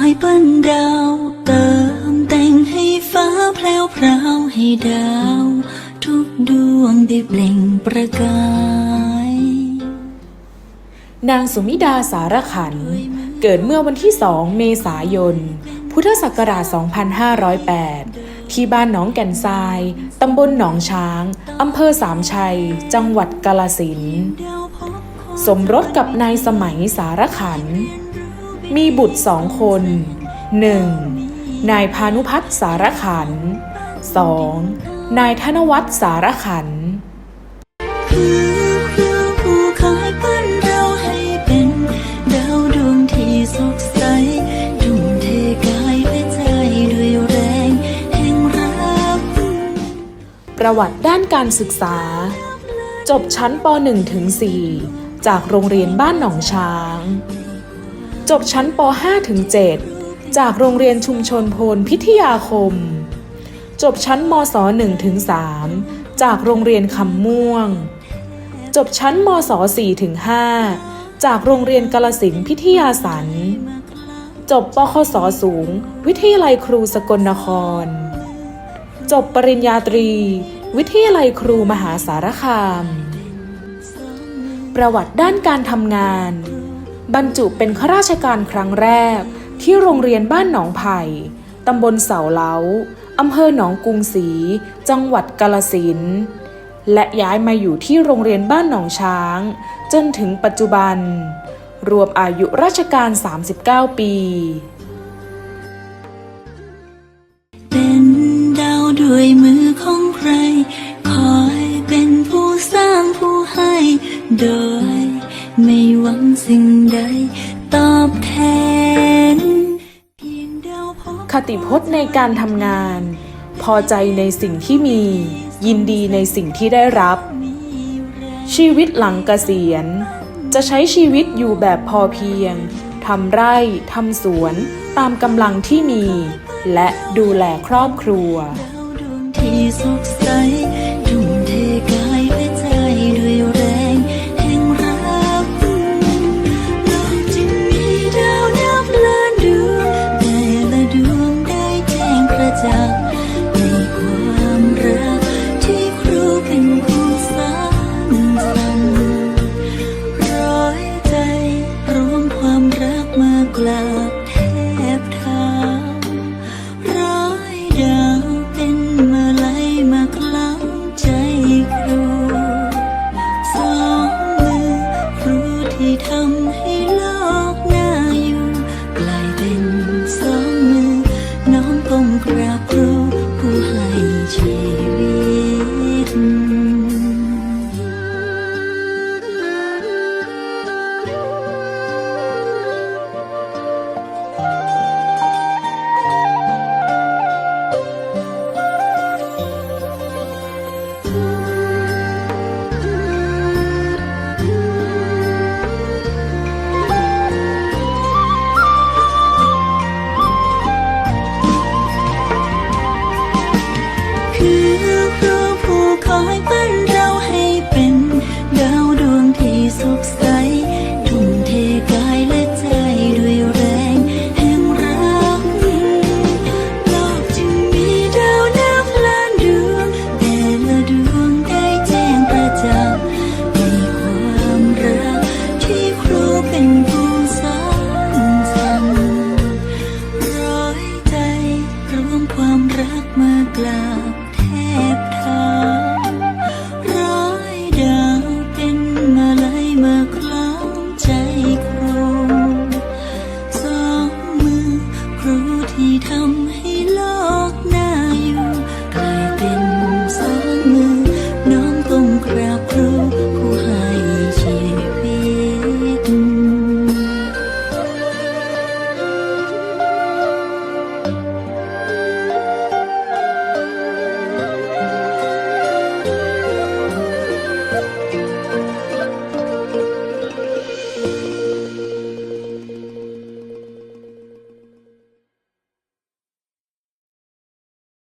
ให้ปั้นดาว เติมแต่งให้ฟ้าแพลวพราวให้ดาว ทุกดวงได้เปล่งประกาย นางสุมิดาสารขัน เกิดเมื่อวันที่สองเมษายน พุทธศักราช 2508 ที่บ้านหนองแก่นทราย ตำบลหนองช้าง อำเภอสามชัย จังหวัดกาลสิน สมรสกับนายสมัยสารขัน มีบุตรสองคน 1. นายพานุพัฒน์สารขัน 2. นายธนวัฒน์สารขันประใจด้วยแรงแห่งรักประวัติด้านการศึกษา จบชั้นป .1 ถึง 4 จากโรงเรียนบ้านหนองช้าง จบชั้นป .5 ถึง 7 จากโรงเรียนชุมชนโพนพิทยาคม จบชั้นมศ1ถึง3จากโรงเรียนคำม่วง จบชั้นมศ4ถึง5จากโรงเรียนกาลสินพิทยาสัน จบปคสสูง วิทยาลัยครูสกลนคร จบปริญญาตรี วิทยาลัยครูมหาสารคาม ประวัติด้านการทำงาน บรรจุเป็นข้าราชการครั้งแรก ที่โรงเรียนบ้านหนองไผ่ตำบลเสาเล้าอำเภอหนองกรุงศรี จังหวัดกาลสินและย้ายมาอยู่ที่โรงเรียนบ้านหนองช้าง จนถึงปัจจุบัน รวมอายุราชการ 39 ปี เป็นดาวด้วยมือของใคร คอยเป็นผู้สร้างผู้ให้ โดย ไม่หวังสิ่งใดตอบแทนเพียงดาวพบคติพจน์ในการทำงาน พอใจในสิ่งที่มี ยินดีในสิ่งที่ได้รับ ชีวิตหลังเกษียณ จะใช้ชีวิตอยู่แบบพอเพียงทำไร่ทำสวนตามกำลังที่มี และดูแลครอบครัวที่สดใส